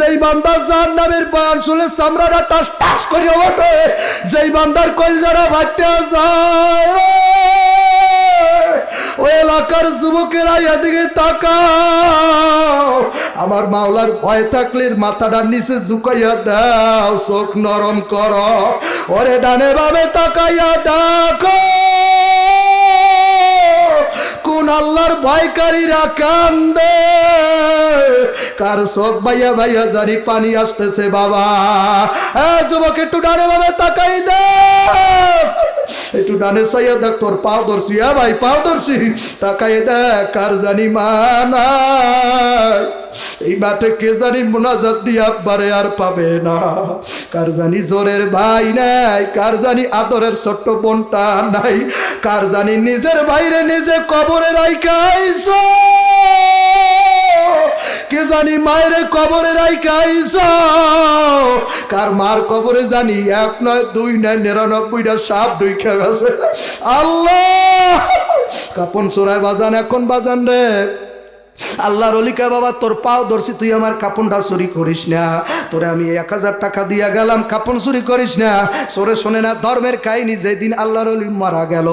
যেই বান্দা জাহান নামের বয়ান শুনে চামড়াটা টাস টাস করে ওঠে, যেই বান্দার কলজারা ভাট্টা যায়। ওই এলাকার যুবকেরা এদিকে তাকাও, আমার মাওলার ভয় থাকলে মাথাটা নিচে ঝুঁকাইয়া দাও, চোখ নরম কর, ওরে ডানে বামে তাকাইয়া দেখো আল্লাহর ভয়কারীরা কান্দে। কার চোখ ভাইয়া ভাইয়া জানি পানি আসতেছে বাবা? যুবক, একটু ডানে ভাবে তাকাই দে একটু ডানে চাইয়া দেখ, তোর পাও হ্যাঁ ভাই, পাও ধরছি। তাকাই দেখ, কার জানি মানা। এই মাঠে কে জানি মোনাজাত দিয়া বারে আর পাবে না। কার জানি জোরের ভাই নাই, কার জানি আদরের ছোট্ট বোনটা নাই। কার জানি নিজের বাইরে নিজে কবরে রাইকাইছ কে জানি মায়ের কবরে রাইকাইছ কার মার কবরে জানি এক নয়, দুই নয়, নিরানব্বইটা সাপ ঢুকে গেছে। আল্লাহ! কাপন সোরায় বাজান, এখন বাজান রে। আল্লাহর অলিকা বাবা, তোর পাও ধরছি, তুই আমার কাপনটা চুরি করিস না। তোরে আমি এক হাজার টাকা দিয়া গেলাম কাপন চুরি করিস না। সরে শোনে না, ধর্মের কাহিনী, যেদিন আল্লাহর অলি মারা গেল,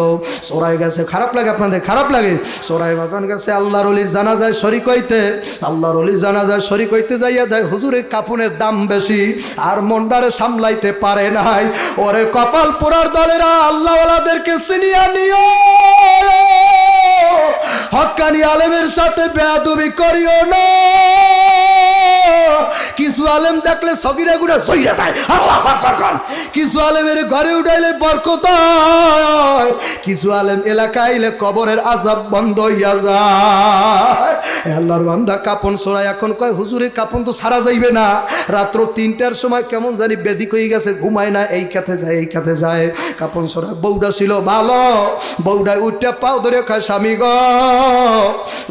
সরাই গেছে, খারাপ লাগে আপনাদের? খারাপ লাগে? সরাই বাজান গেছে, আল্লাহর অলি জানা যায় শরিক হইতে, আল্লাহর অলি জানা যায় শরিক হইতে যাইয়া দেয় হুজুরের কাপনের দাম বেশি, আর মন্ডারে সামলাইতে পারে নাই। ওরে কপাল পোড়ার দলেরা, আল্লাহওয়ালাদেরকে সিনিয়া নিও। হকানি আলেমের সাথে বেয়াদবি করিও না। কিছু আলেম দেখলে সগিরা গুড়া সইরা যায়। কিছু আলেমের ঘরে উঠাইলে বরকত হয়। কিছু আলেম এলাকা আইলে কবরের আজাব বন্ধ হইয়া যায়। আল্লাহর বান্দা কাপন সরাই এখন কয়, হুজুরে, কাপন তো সারা যাইবে না। রাত্র তিনটার সময় কেমন জানি বেদিক হয়ে গেছে, ঘুমায় না, এই কাতে যায়, এই কাতে যায়। কাপন সরাই বউটা ছিল ভালো। বউডায় উঠতে পাও ধরে খায়, স্বামী গ।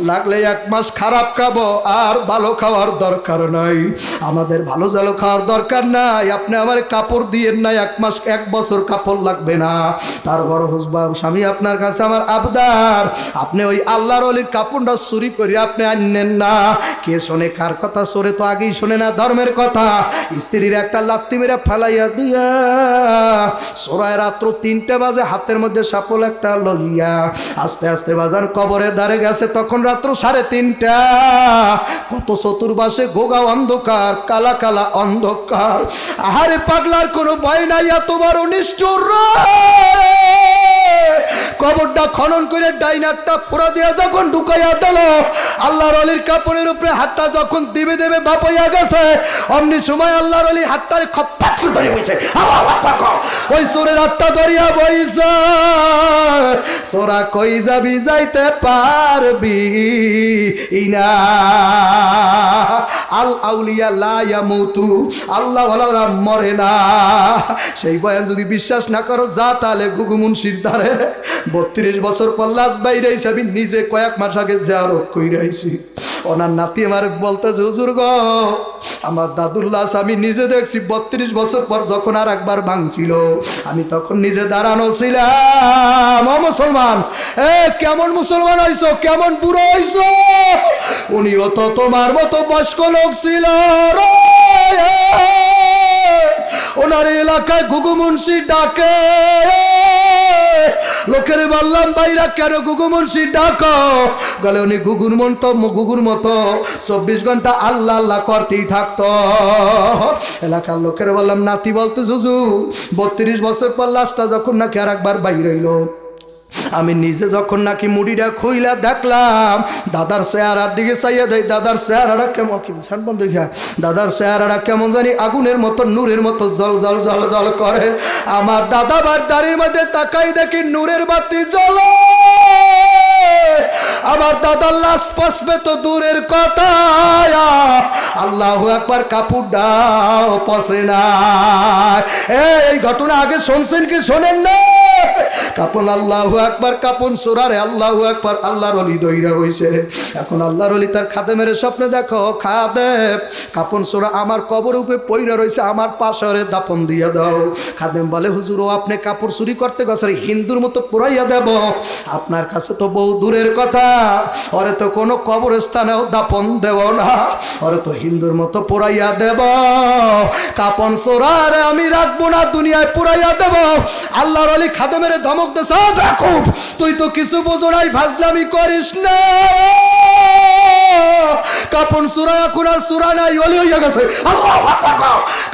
লাগলে এক মাস খারাপ খাব, আর ভালো খাওয়ার দরকার নাই। আমাদের ভালো জালো খাওয়ার দরকার নাই। আপনি আমার কাপড় দিয়ে না, এক মাস, এক বছর কাপড় লাগবে না। তারপর হুসবা স্বামী আপনার কাছে আমার আবদার। আপনি ওই আল্লাহর অলির কাপড়টা চুরি করে আপনি আনলেন না। কে শোনে, কার কথা সরে তো আগেই শোনে না ধর্মের কথা। স্ত্রীর একটা লাত্তি মেরে ফেলাইয়া দিয়া সোরায় রাত্র তিনটে বাজে হাতের মধ্যে সাপল একটা লইয়া আস্তে আস্তে বাজান কবরের দ্বারে গেছে, তখন রাত্র সাড়ে তিনটা। কত চতুর্বাসে গোগা অন্ধকার, কালা কালা অন্ধকার। আহারে পাগলার কোনো ভয় নাই বড় নিষ্ঠুর। কবরটা খনন করে ডাইনারটা ফোড়া দিয়া যখন ঢুকাইয়া দিল, আল্লাহর অলির কাপড়ের উপরে হাতটা যখন দিবে দেবে বাপাইয়া গেছে, অমনি সময় আল্লাহর অলি হাতটারে খপ্পাত করে ধরে বইছে। ওই সুরের হাতটা ধরিয়া বইছে সোরা কই যাবি যাইতে পারবি ইনা? আল আউলিয়া আল্লাহ মরে না। সেই বয়ান যদি বিশ্বাস না করো, যা তাহলে বত্রিশ বছর বাইরে আমি নিজে কয়েক মাস আগে আইছি। ওনার নাতি আমার বলতেছে, হুজুর গো, আমার দাদুর লাশ আমি নিজে দেখছি, বত্রিশ বছর পর যখন আর একবার ভাঙছিল, আমি তখন নিজে দাঁড়ানো ছিলাম। ও মুসলমান। এ, কেমন মুসলমান হইছো? কেমন বুড়ো হইছো? উনিও তো তোমার মতো বয়স্ক লোক ছিল ওনার এলাকায় গুগু মুন্সি ডাকে। লোকের বললাম বাইরা কেন গুগু মুন্সি ডাকো? গলে উনি গুগুর মতো গুগুর মতো। চব্বিশ ঘণ্টা আল্লাহ আল্লাহ করতেই থাকতো। এলাকার লোকের বললাম, নাতি বলতে, জুজু, বত্রিশ বছর পর লাশটা যখন নাকি আর একবার বাইরে হইল। আমি নিজে যখন নাকি মুড়িটা খুইলা দেখলাম, দাদার চেহারার দিকে চাইয়া দেয় দাদার চেহারাটা কেমন কি বুঝান বন্ধু ঘা দাদার চেহারাটা কেমন জানি আগুনের মতো, নূরের মতো জল জল জল জল করে। আমার দাদা বার দাড়ির মধ্যে তাকাই দেখি নূরের বাতি জ্বলে। আমার দাদার লাশ পসবে তো দূরের কথা আল্লাহ একবার কাপড় দাও পসে না এই ঘটনা আগে শুনছেন কি শোনেন না কাপন আল্লাহ একবার কাপন সোরারে আল্লাহ একবার আল্লাহর অলি দইরা হইছে এখন আল্লাহর অলি তার খাদেমের স্বপ্নে দেখো খাদেব কাপন সোরা আমার কবর উপরে পইরা রয়েছে আমার পাশরে দাপন দিয়ে দাও। খাদেম বলে, হুজুর, ও আপনি কাপড় চুরি করতে গেছে হিন্দুর মতো পুরাইয়া দেব। আপনার কাছে তো বহু দূরের কথা। ওরে তো কোনো কবরস্থানেও দাপন দেব না। ওরে তো হিন্দুর মতো পুরাইয়া দেব। কাপন সোরারে আমি রাখব না, দুনিয়ায় পুরাইয়া দেব। আল্লাহর আলী খাদেমের ধমক বেকুব, তুই তো কিছু বোঝো নাই করিস না। কাপন সুরা এখন আর সুরা নাই, অলি হইয়া গেছে।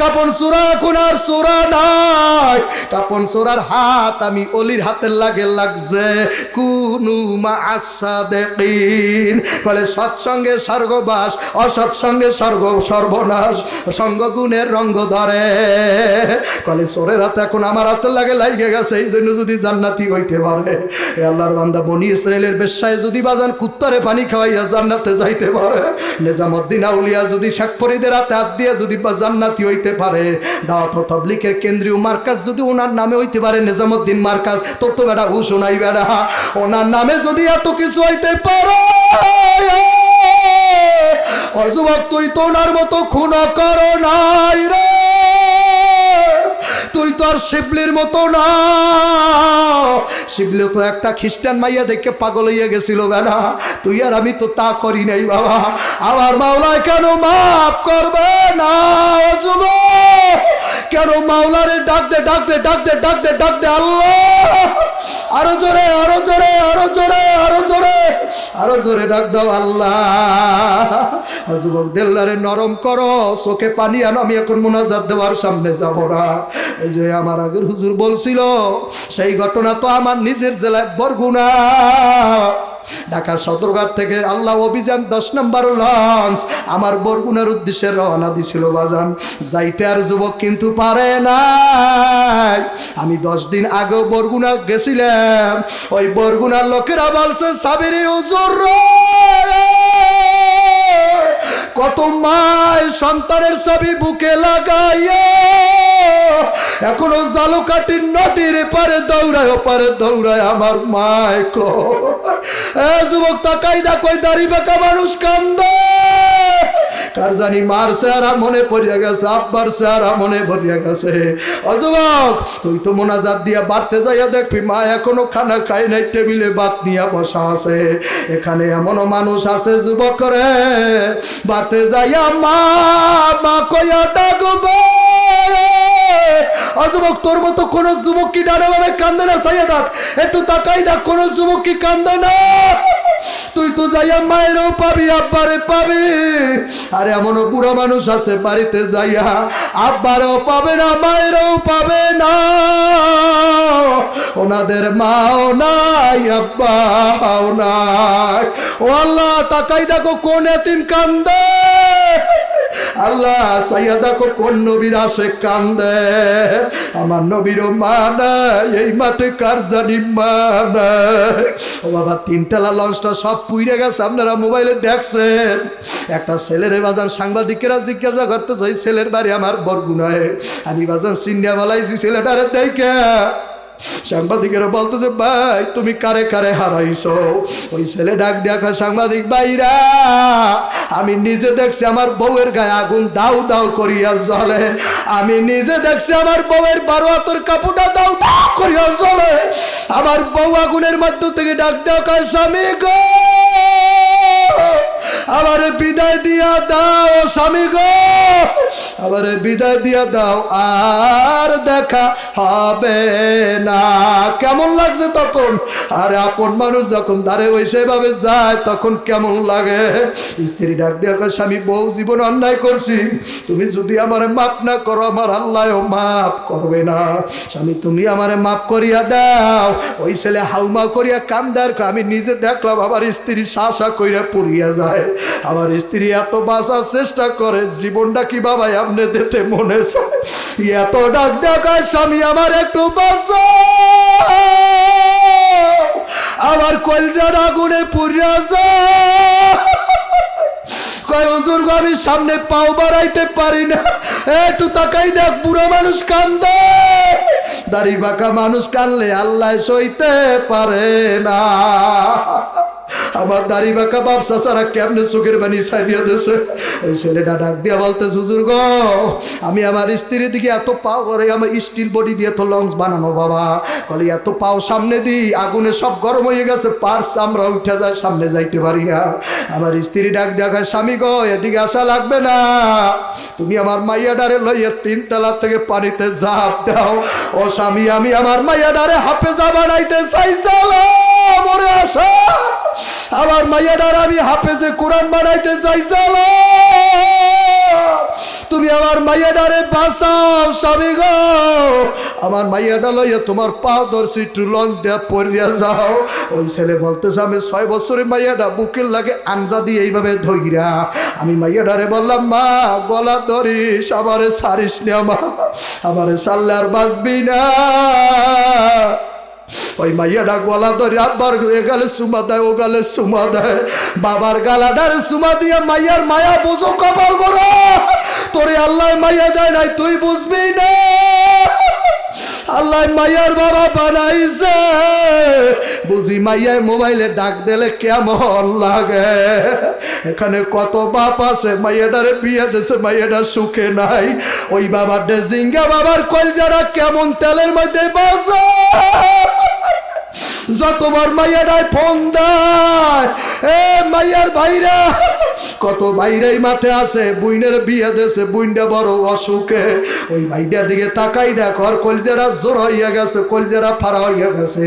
কাপন সুরা এখন আর সুরা নাই। কাপন সুরার হাত আমি অলির হাতের লাগে লাগছে। কুনু মা আসাদেকিন বলে, সৎসঙ্গে স্বর্গবাস, অসৎসঙ্গে স্বর্গ, সর্বনাশ সঙ্গ গুণের রঙ্গ ধরে। কলে, সোরের হাতে এখন আমার হাতের লাগে লাইগে গেছে এই জন্য যদি জান্নাতি হইতে পারে। এ আল্লাহর বান্দা বনি ইসরায়েলের বেশ্যায় যদি বাজান কুত্তারে পানি খাওয়াইয়া জান্নাতে যাইতে পারে। নিজামুদ্দিন আউলিয়া যদি শেখ ফরিদের হাতে হাত দিয়ে যদি জান্নাতি হইতে পারে। দাওয়াত তাবলিকের কেন্দ্রীয় মার্কাজ যদি ওনার নামে হইতে পারে, নিজামুদ্দিন মার্কাজ, তোর তো বেটা হুশ নাই বেড়া ওনার নামে যদি এত কিছু হইতে পারে অযুবক তুই তো ওনার মতো খুন করো নাই রে। তুই তো আর শিবলির মতো না। শিবলি তো একটা খ্রিস্টান মাইয়া দেখে পাগল হইয়া গেছিল বেলা তুই আর আমি তো তা করি নাই বাবা। আমার মাওলায় কেন মাফ করবে না যুবক? কেন মাওলারে ডাক দে ডাক দে ডাক দে ডাক দে ডাক দে আল্লাহ? আরও জোরে আরও জোরে আরও জোরে আরও জোরে আরও জোরে ডাক দাও আল্লাহ। যুবক দেল্লারে, নরম করো, চোখে পানি আনো, আমি এখন মোনাজাত দেওয়ার সামনে যাব না। এই যে আমার আগের হুজুর বলছিল, সেই ঘটনা তো আমার নিজের জেলায় বরগুনা ঢাকা সদরঘাট থেকে আল্লাহ অভিযান, দশ নম্বর লঞ্চ, আমার বরগুনার উদ্দেশ্যে রওনা দিছিল বাজান। যাইতে আর যুবক কিন্তু পারে নাই। আমি দশ দিন আগেও বরগুনা গেছিলাম। ওই বরগুনার লোকেরা বলছে সাবিরি হুজুর কত মায় সন্তানের ছবি বুকে লাগাইয়া। এখনও জালুকাটির নদীর পারে দৌড়ায় পারে দৌড়ায় আমার মায় কো। যুবক তাকাই দেখো দাড়ি বেকা মানুষ কান্দে। কার জানি মার চেহারা মনে পড়িয়া গেছে, আব্বার চেহারা মনে পড়িয়া গেছে। অযুবক তুই তো মোনাজাত দিয়া বাড়তে যাইয়া দেখবি, মা এখনও খানা খাই নাই, টেবিলে ভাত নিয়ে বসা আছে। এখানে এমনও মানুষ আছে যুবক রে, বাড়তে যাইয়া মা মা কইয়া ডাকবে। অযুবক তোর মতো কোন যুবক কি ডানে কান্দে না সাইয়া দেখ একটু তাকাই দেখ, কোন যুবক কি কান্দে না। তুই তো যাইয়া মায়েরও পাবি, আব্বারে পাবি। আরে, এমনও বুড়ো মানুষ আছে বাড়িতে যাইয়া আব্বারও পাবে না, মায়েরও পাবে না। ওনাদের মাও নাই, আব্বাও নাই। ও আল্লাহ, তাকাই দেখো কোন এতিম কান্দে আল্লাহ সাইয়া দেখো কোন নবীর আসে কান্দে। আমার নবীরও মা এই মাঠে কার জানি মা ও বাবা তিনতলা লঞ্চটা সব পুইরে গেছে, আপনারা মোবাইলে দেখছেন। একটা ছেলের বাজান সাংবাদিকেরা জিজ্ঞাসা করতেছে, ওই ছেলের বাড়ি আমার বরগুনায়? আমি বাজান সিনিয়া বলাইছি ছেলেটারে দেখে সাংবাদিকেরা বলতেছে, ভাই, তুমি কারে কারে হারাইছো? ওই ছেলে ডাক দেখা সাংবাদিক ভাইরা, আমি নিজে দেখছি আমার বউয়ের গায়ে আগুন দাউ দাউ করিয়া জ্বলে। আমি নিজে দেখছি আমার বউয়ের বারো হাতের কাপড়টা দাউ দাউ করিয়া জ্বলে। আমার বউ আগুনের মাধ্যম থেকে ডাক দেখা স্বামী গো, আমারে বিদায় দিয়া দাও, স্বামী গো। আমারে বিদায় দিয়া দাও, আর দেখা হবে না। কেমন লাগছে তখন? আরে আপন মানুষ যখন দাঁড়ে ওই সেভাবে যায়, তখন কেমন লাগে? স্ত্রী ডাক দিয়া স্বামী, বউ জীবন অন্যায় করছি। তুমি যদি আমার মাফ না করো, আমার আল্লাহও মাফ করবে না। স্বামী, তুমি আমারে মাফ করিয়া দাও। ওই ছেলে হাউমা করিয়া কান্দার আমি নিজে দেখলাম আমার স্ত্রী শাসা কইরা পড়িয়া যায়। আমার স্ত্রী এত বাঁচার চেষ্টা করে, জীবনটা কি বাবা আপনি দিতে মনে এত ডাক দেখায় স্বামী আমার একটু বাঁচা। আমার কলজার আগুনে পুড়িয়া হুজুর আমি সামনে পাও বাড়াইতে পারি না। একটু তাকাই দেখ, বুড়ো মানুষ কান্দে। দাড়ি বাঁকা মানুষ কানলে আল্লাহ সইতে পারে না। আমার দাড়ি বাঁকা বাপসা সারা কেমনে চোখের বানি সারিয়ে দিয়েছে ওই ছেলেটা ডাক দিয়া বলতে হুজুর গো, আমি আমার স্ত্রীর দিকে এত পাও করে আমার স্টিল বডি দিয়ে তো লঞ্চ বানানো, বাবা। বলে এত পাও সামনে দিই, আগুনে সব গরম হয়ে গেছে, পার্স আমরা উঠে যায় সামনে যাইতে পারি না। আমার স্ত্রী ডাক দেখায় স্বামী গ, এদিকে আসা লাগবে না। তুমি আমার মাইয়া ডারে লইয়ে তিন তলা থেকে পানিতে ঝাঁপ দাও। ও স্বামী, আমি আমার মাইয়া ডারে হাফেজা বানাইতে চাইছিলাম মরে আসা। আমার মাইয়াডার আমি হাফেজে কোরআন বানাইতে চাইছিলাম তুমি আমার মাইয়াডারে বাঁচাও, স্বামী গো। আমার মাইয়াডা লইয়া তোমার পাও ধরছি লঞ্চ দেয়া পড়িয়া যাও। ওই ছেলে বলতেছে, আমি ছয় বছরের মাইয়াডা বুকের লাগে আনজা দিয়ে এইভাবে ধইরা। আমি মাইয়াডারে বললাম, মা, গলা ধরিস, আমারে সারিস না, মা। আমারে সারলে আর বাঁচবি না। ওই মাইয়াটা গলা ধরে আব্বার গালে সুমা দেয়, ও গালে সুমা দেয়। বাবার গালাটারে সুমা দিয়ে মাইয়ার মায়া বোঝো কপাল বড়। তোরে আল্লাহ মাইয়া যায় নাই, তুই বুঝবি না। আল্লাহ মাইয়ার বাবা বানাইছে। বুঝি মাইয়ায় মোবাইলে ডাক দিলে কেমন লাগে? এখানে কত বাপ আছে, মাইয়াটারে বিয়ে দিছে, মাইয়াটা সুখে নাই। ওই বাবার ডেজিঙ্গা বাবার কলজারা কেমন তেলের মধ্যে বাসা যতবার মাইয়ারাই ফোন দেয়, এ মাইয়ার ভাইরা কত বাইরেই মাঠে আছে, বুইনের বিয়ে দেশে বুইনটা বড় অসুখে। ওই ভাইটার দিকে তাকাই দেখ, ওর কলজেরা জোর হইয়া গেছে, কলজেরা ফাড়া হইয়া গেছে।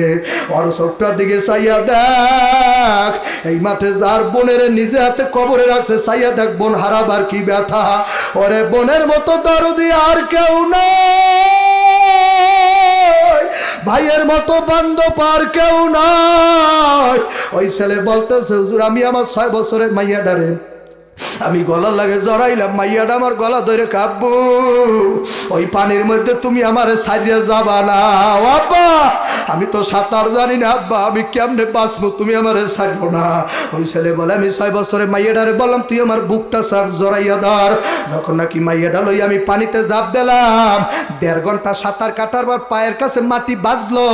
ওর চোখটার দিকে চাইয়া দেখ, এই মাঠে যার বোনের নিজে হাতে কবরে রাখছে, চাইয়া দেখ, বোন হারাবার কি ব্যথা। ওরে বোনের মতো দরদি আর কেউ না ভাইয়ের মতো বান্ধব আর কেউ নাই। ওই ছেলে বলতেছে, হুজুর, আমি আমার ছয় বছরের মাইয়া ডারে আমি গলা লাগে জড়াইলাম, মাইয়াটা আমার গলা ধরে কাঁপবো। ওই পানির মধ্যে তুমি আমার সারিয়ে যাবা না। আব্বা, আমি তো সাঁতার জানি না আব্বা, আমি কেমনে বাঁচবো তুমি আমার সারিও না। ওই ছেলে বলে, আমি ছয় বছরে মাইয়াডারে বললাম, তুই আমার বুকটা সাপ জড়াইয়া ধর। যখন নাকি মাইয়াডা লই আমি পানিতে জাপ দিলাম, দেড় ঘণ্টা সাঁতার কাটার পর পায়ের কাছে মাটি বাজলো।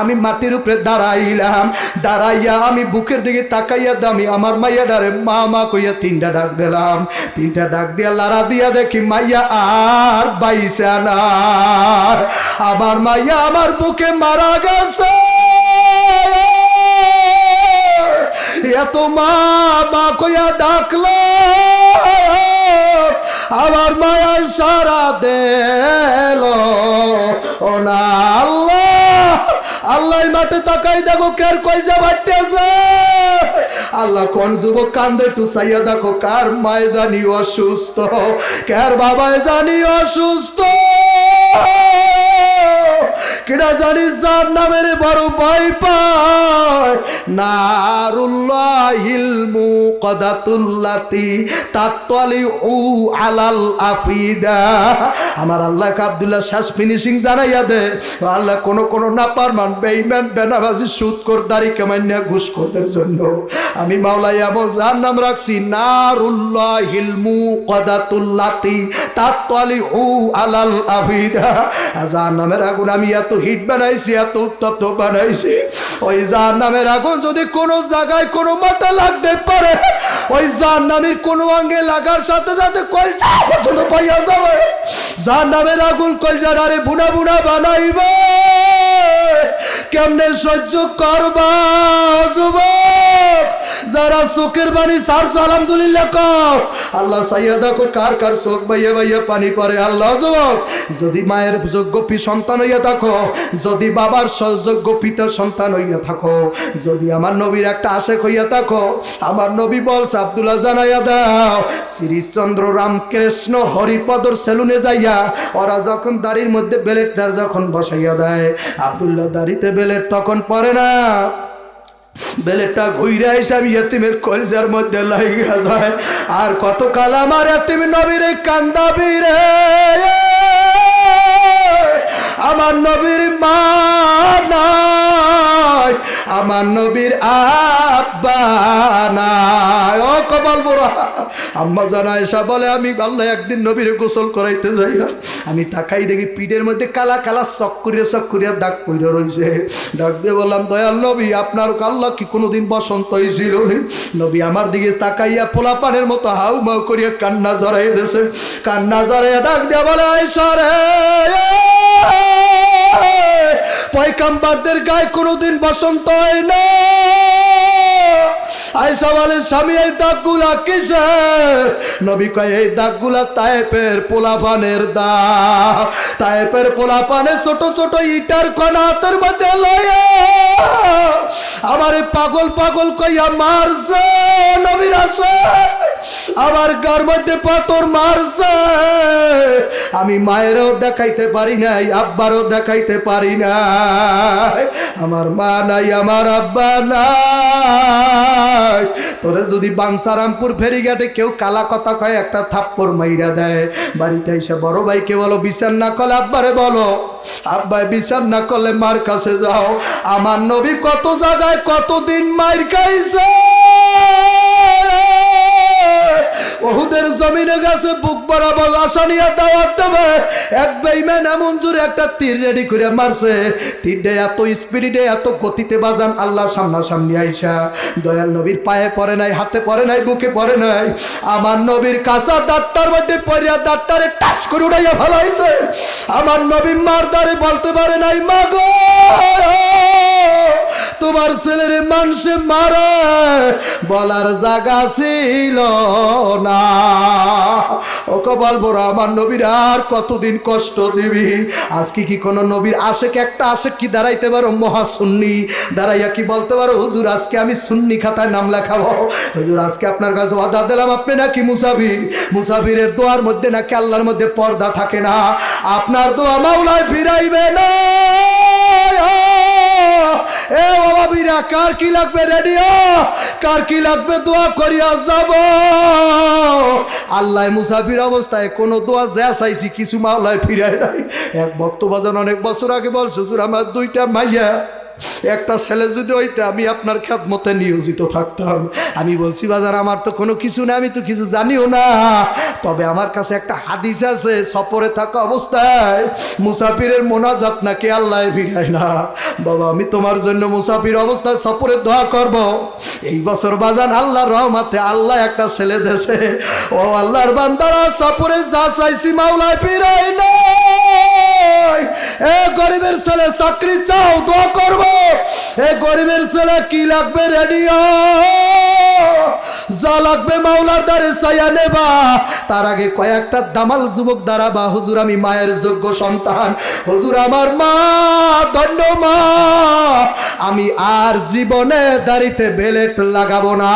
আমি মাটির উপরে দাঁড়াইলাম, দাঁড়াইয়া আমি বুকের দিকে তাকাইয়া দামি, আমার মাইয়াডারে মা মা কইয়া তিনটা ডাক দিলাম, তিনটা ডাক দিয়া লারা দিয়া দেখি মাইয়া আর বাইসা না। আমার মাইয়া আমার বুকে মারা গেছে। এত মা কইয়া ডাকলো। আমার মায়ার সারা দেল। ও না আল্লাহ। আল্লাহ মাঠে তাকাই দেখো কের কলজা বাটতেছে আল্লাহ কোন যুবক কান্দে টু চাইয়া দেখো কার মায় জানি অসুস্থ, কার বাবায় জানি অসুস্থ। কিনা জানি যার নামের বড় ভয় পায়। নারুল্লাহিল মুকদাতুল্লাতি তাত্তালি উ আলাল আফিদা। আমার আল্লাহ আব্দুল্লাহ শেষ ফিনিশিং জানাইয়া দে। আল্লাহ, কোন কোন না পারমান বেইমান বেনাবাজি সুদ কর দাড়ি কামাইনা ঘুষ করদের জন্য। আমি মাওলাই এমন যার নাম রাখছি, নারুল্লাহিল মুকদাতুল্লাতি তাত্তালি উ আলাল আফিদা। যার নামের আগুন আমি এত হিট বানাইছি, এত উত্তপ্ত বানাইছি। ওই যার নামের আগুন যদি কোনো জায়গায় কোনো মাথা লাগতে পারে, ওই যার নামের কোনো অঙ্গে লাগার সাথে সাথে কলচা পর্যন্ত পাইয়া যাবে। যার নামের আগুন কলজার আরে বুনা বুনা বানাইবে। কেমনে সহ্য করবা, যুবক? যারা চোখের বাণী সারছো, আলহামদুলিল্লাহ কম আল্লাহ সাইয়া দেখো কার কার চোখ বাইয়ে বাইয়ে পানি পড়ে। আল্লাহ যুবক, যদি মায়ের যোগ্য পি সন্তান হইয়া থাকো, যদি বাবার যোগ্য পিতার সন্তান হইয়া থাকো, যদি আমার নবীর একটা আশেক হইয়া থাকো, আমার নবী বলছে, আব্দুল্লাহ জানাইয়া দাও, শ্রীচন্দ্র রামকৃষ্ণ হরিপদর সেলুনে যাইয়া, ওরা যখন দাড়ির মধ্যে বেলেটটার যখন বসাইয়া দেয়, আব্দুল্লাহ দাড়িতে বেলেট তখন পরে না। বেলেটটা এসে আমি ইয়তিমের কলজার মধ্যে লাগিয়া যায়। আর কত কাল আমার এতিম নবীর কান্দাবি রে আমার নবীর মা আমার নবীর আব্বা না ও কপাল বুড়া। আম্মা জানা এসা বলে, আমি আল্লাহ একদিন নবীর গোসল করাইতে যাই আমি তাকাই দেখি পিঠের মধ্যে কালা কালা চক্করিয়া চক্করিয়া দাগ পইরে রয়েছে ডাক দিয়ে বললাম, দয়াল নবী, আপনার আল্লাহ কি কোনোদিন বসন্ত হয়েছিল নবী আমার দিকে তাকাইয়া পোলা পানের মতো হাউ মাউ করিয়া কান্না জড়াই দিয়েছে কান্না জড়াইয়া ডাক দিয়ে বলে আইসা রে পয়কাম্বারদের গায়ে কোনোদিন বসন্ত হয় না। আয়সা বলে স্বামী, এই দাগগুলা কিসের? নবী কয়, এই দাগগুলা তায়েপের পোলাপানের দাগ তায়েপের পোলাপানে ছোট ছোট ইটার কণাতের মধ্যে লয়ে আমার পাগল পাগল কইয়া মারছে, নবীর আসে। আমার গার মধ্যে পাথর মারছে। আমি মায়েরও দেখাইতে পারি নাই, আব্বারও দেখাইতে পারি না আমার মা নাই, আমার আব্বা নাই। তোরে যদি বাংসারামপুর ফেরিঘাটে কেউ কালা কথা কয় একটা থাপ্পড় মাইরা দেয়। বাড়িতে এসে বড় ভাইকে বলো, বিচার না করলে আব্বারে বলো। আব্বাই বিচার না করলে মার কাছে যাও। আমার নবী কত জায়গায় কতদিন মার খাইছে? ওহুদের জমিনে গেছে, বুক বরাবর আশা নিয়ে দাওয়াত দেবে। এক বেইম্যান এমন জোরে একটা তীর রেডি করে মারছে। তীরটা এত স্পিডে এত গতিতে বাজান আল্লাহ সামনাসামনি আইসা। দয়াল নবীর পায়ে পড়ে নাই, হাতে পড়ে নাই, বুকে পড়ে নাই। আমার নবীর কাঁচা দাঁতটার মধ্যে পড়িয়া দাঁতটারে টাস করে উড়াইয়া ফেলাইছে। আমার নবী মার বলতে পারে নাই, মাগো! তোমার ছেলের মানুষে মারে বলার জায়গা ছিল না। ওকে বলব রে, আমার নবীর আর কতদিন কষ্ট দিবি? আজকে কি কোনো নবীর আশেক একটা আশেক কি দাঁড়াইতে পারো? মহাসুন্নি দাঁড়াইয়া কি বলতে পারো? হুজুর আজকে আমি সুন্নি খাতায় নাম লেখাবো। হুজুর আজকে আপনার কাছে ওয়াদা দিলাম আপনি নাকি মুসাফির? মুসাফিরের দোয়ার মধ্যে নাকি আল্লাহর মধ্যে পর্দা থাকে না? আপনার দোয়া মাওলায় ফিরাইবে না। এ বাবা কার কি লাগবে রেডিও? কার কি লাগবে দোয়া করিয়া যাব? আল্লাহ মুসাফির অবস্থায় কোনো দোয়া যা চাইছি, কিছু মাওলায় ফিরায় নাই। এক ভক্ত বাজান অনেক বছর আগে বল সুজুর আমার দুইটা মাইয়া। একটা ছেলে যদি হইতে আমি আপনার খ্যাতমতে নিয়োজিত থাকতাম। আমি বলছি, বাজার, আমার তো কোনো কিছু না আমি তো কিছু জানিও না। তবে আমার কাছে একটা হাদিস আছে, সফরে থাকা অবস্থায় মুসাফিরের মোনাজাত নাকি আল্লাহ ভিড়ায় না। বাবা, আমি তোমার জন্য মুসাফির অবস্থায় সফরে দোয়া করব। এই বছর বাজান, আল্লাহর রহমাতে আল্লাহ একটা ছেলে দেশে ও আল্লাহর বান্দারা, সফরে যা চাইছি মাওলায় ফিরাই না এ গরিবের ছেলে, চাকরি চাও, দোয়া করব। এ গরিবের ছেলে কি লাগবে রেডিও? যা লাগবে মাওলার দ্বারে চাইয়া নেবা। তার আগে কয়েকটা দামাল যুবক দাঁড়াবা। হুজুর, আমি মায়ের যোগ্য সন্তান। হুজুর, আমার মা মা। আমি আর জীবনে দাঁড়িতে বেলেট লাগাবো না।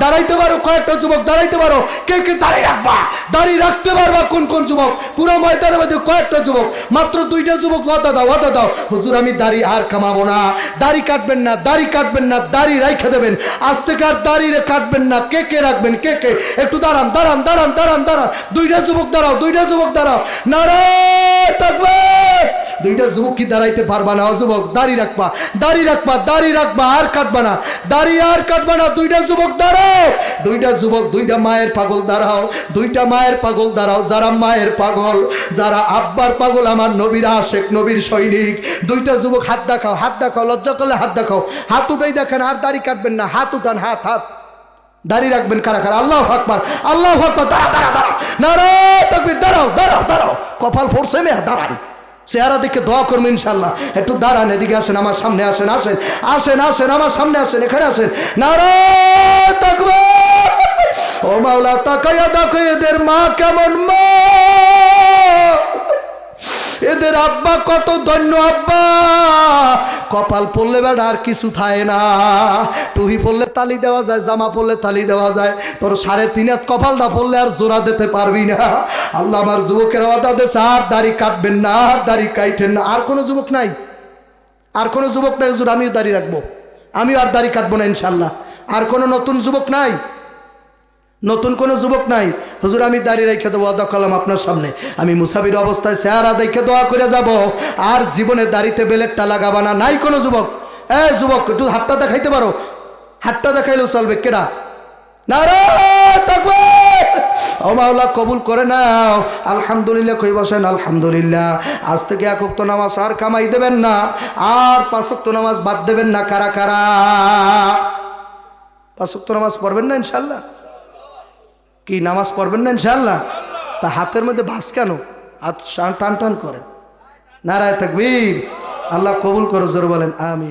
দাঁড়াইতে পারো, কয়েকটা যুবক দাঁড়াইতে পারো। কে কে দাঁড়িয়ে রাখবা? দাঁড়িয়ে রাখতে পারবা কোন কোন যুবক? পুরো ময়দানের মধ্যে কয়েকটা যুবক। মাত্র দুইটা যুবক দাও হতা দাও। হুজুর, আমি দাড়ি আর কামাবো না। দাড়ি কাটবেন না, দাড়ি কাটবেন না, দাড়ি রাইখে দেবেন। আজ থেকে আর দাড়ি কাটবেন না? কে কে রাখবেন? কে কে? একটু দাঁড়ান দাঁড়ান দাঁড়ান দাঁড়ান দাঁড়ান। দুইটা যুবক দাঁড়াও, দুইটা যুবক দাঁড়াও। নারে দুইটা যুবক কি দাঁড়াইতে পারবা না? যুবক, দাড়ি রাখবা দাড়ি রাখবা দাড়ি রাখবা, আর কাটবা না। দাড়ি আর কাটবা না, দুইটা যুবক দাঁড়াও। দুইটা যুবক, দুইটা মায়ের পাগল দাঁড়াও। দুইটা মায়ের পাগল দাঁড়াও, যারা মায়ের পাগল, যারা আব্বার পাগল, আমার নবীর আশেক, নবীর সৈনিক। দুইটা যুবক হাত দেখাও হাত দেখাও, লজ্জা করলে হাত দেখাও। হাত উঠাই দেখেন, আর দাড়ি কাটবেন না। হাত উঠান, হাত হাত। দাড়ি রাখবেন কারা কারা আল্লাহ আকবার আল্লাহ আকবার। দাঁড়া দাঁড়া দাঁড়া নারে তকবীর, দাঁড়াও দাঁড়াও দাঁড়াও। কপাল ফোরসে মে দাঁড়ান। চেহারা দেখে দোয়া করব ইনশাল্লাহ একটু দাঁড়ান, এদিকে আসেন, আমার সামনে আসেন আসেন আসেন আসেন, আমার সামনে আসেন, এখানে আসেন। নারে তাকবীর। ও মাওলা তাকাইয়া দেখো এদের মা কেমন মা। এদের আব্বা কত ধন্য আব্বা। কপাল পড়লে বেড়া আর কিছু থাকে না। টুহি পড়লে তালি দেওয়া যায়, জামা পড়লে তালি দেওয়া যায়। তোর সাড়ে তিন হাত কপালটা পড়লে আর জোড়া দিতে পারবি না। আল্লাহ আমার যুবকের আদা দেশে আর দাড়ি কাটবেন না, আর দাড়ি কাইটেন না। আর কোনো যুবক নাই। আর কোনো যুবক নাই, হুজুর, আমিও দাড়ি রাখব। আমিও আর দাড়ি কাটবো না, ইনশাল্লাহ। আর কোনো নতুন যুবক নাই। নতুন কোনো যুবক নাই। হুজুর, আমি দাঁড়িয়ে রেখে দেবো অদা কলাম আপনার সামনে। আমি মুসাফির অবস্থায় চেহারা দেখে দোয়া করে যাব। আর জীবনে দাড়িতে বেলেটটা লাগাবা না। নাই কোনো যুবক। এ যুবক, একটু হাতটা দেখাইতে পারো? হাতটা দেখাইলেও চলবে, কেডা? মাওলা, কবুল করে নাও। আলহামদুলিল্লাহ, কই বসেন? আলহামদুলিল্লাহ। আজ থেকে একক্ত নামাজ আর কামাই দেবেন না। আর পাঁচক্ত নামাজ বাদ দেবেন না। কারা কারা? পাঁচক্ত নামাজ পড়বেন না ইনশাল্লাহ কি, নামাজ পড়বেন না ইনশাল্লাহ তা হাতের মধ্যে ভাস কেন? হাত টান টান করেন। নারায় থাকবীর আল্লাহ কবুল করো, জোর বলেন আমি